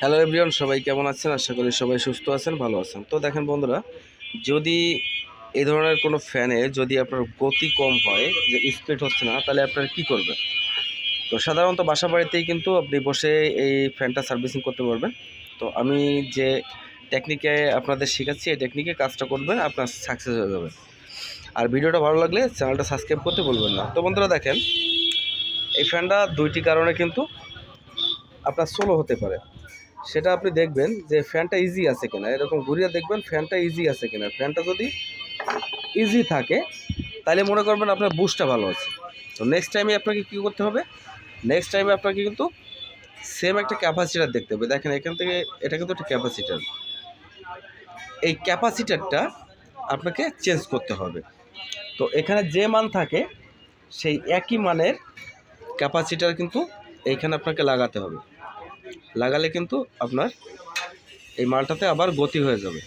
Hello everyone সবাই কেমন আছেন? আশা করি সবাই সুস্থ আছেন, ভালো আছেন। তো দেখেন বন্ধুরা, যদি এই ধরনের কোনো ফ্যানে যদি আপনার গতি কম হয়, যে স্পিড হচ্ছে না, তাহলে আপনারা কী করবেন? তো সাধারণত বাসা বাড়িতেই কিন্তু আপনি বসে এই ফ্যানটা সার্ভিসিং করতে পারবেন। তো আমি যে টেকনিকে আপনাদের শেখাচ্ছি, এই টেকনিকে কাজটা করবেন, আপনার সাকসেস হয়ে যাবে। আর ভিডিওটা ভালো লাগলে চ্যানেলটা সাবস্ক্রাইব করতে বলবেন না। তো বন্ধুরা দেখেন, এই ফ্যানটা দুইটি কারণে কিন্তু আপনার স্লো হতে পারে। সেটা আপনি দেখবেন যে ফ্যানটা ইজি আছে কিনা। এরকম ঘুরিয়ে দেখবেন ফ্যানটা ইজি আছে কিনা। ফ্যানটা যদি ইজি থাকে, তাহলে মনে করবেন আপনার বুস্টটা ভালো আছে। তো নেক্সট টাইমে আপনাকে কী করতে হবে? নেক্সট টাইমে আপনাকে কিন্তু সেম একটা ক্যাপাসিটার দেখতে হবে। দেখেন, এখান থেকে এটা কিন্তু একটা ক্যাপাসিটার এই ক্যাপাসিটারটা আপনাকে চেঞ্জ করতে হবে। তো এখানে যে মান থাকে, সেই একই মানের ক্যাপাসিটার কিন্তু এইখানে আপনাকে লাগাতে হবে। লাগালে কিন্তু আপনার এই মালটাতে আবার গতি হয়ে যাবে।